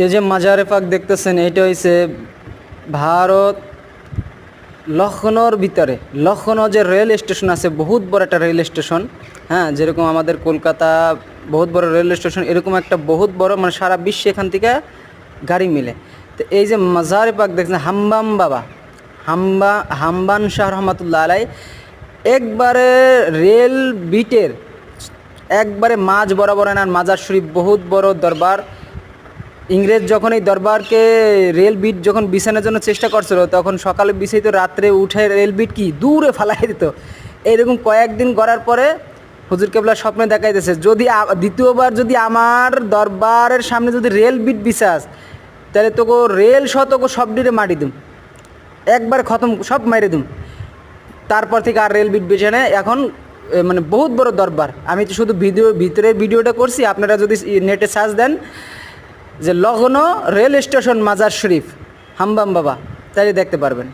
এই যে মাজারে পাক দেখতেছেন এটা হইছে ভারত লখনৌর ভিতরে। লখনৌ যে রেল স্টেশন আছে, বহুত বড় একটা রেল স্টেশন। হ্যাঁ যেরকম আমাদের কলকাতা, বহুত বড় রেল স্টেশন, এরকম একটা বহুত বড় মানে সারা বিশ্বে এখান থেকে গাড়ি মিলে। তো এই যে মাজারে পাক দেখছেন, হাম্বাম বাবা, হাম্বা, হাম্বান শাহ রহমতুল্লাহ আলাই একবারে রেল বিটের, একবারে মাঝ বরাবর এনার মাজার শরীফ, বহুত বড় দরবার। ইংরেজ যখন এই দরবারকে রেল বিট যখন বিছানোর জন্য চেষ্টা করছিল, তখন সকালে বিছাইতো, রাত্রে উঠে রেল বিট কি দূরে ফালাই দিত। এইরকম কয়েকদিন করার পরে হুজুর কেবলা স্বপ্নে দেখাইতেছে, যদি দ্বিতীয়বার যদি আমার দরবারের সামনে যদি রেল বিট বিছাস, তাহলে তোকে রেল সহ তোকে সব ডিরে মাটি দিম। একবার খতম, সব মাইরে দিম। তারপর থেকে আর রেল বিট বেছে নেয় এখন মানে বহুত বড় দরবার। আমি তো শুধু ভিডিও, ভিতরের ভিডিওটা করছি। আপনারা যদি নেটে সার্চ দেন যে লগ্ন রেল স্টেশন মাজার শরীফ হাম্বাম বাবা তাই দেখতে পারবেন।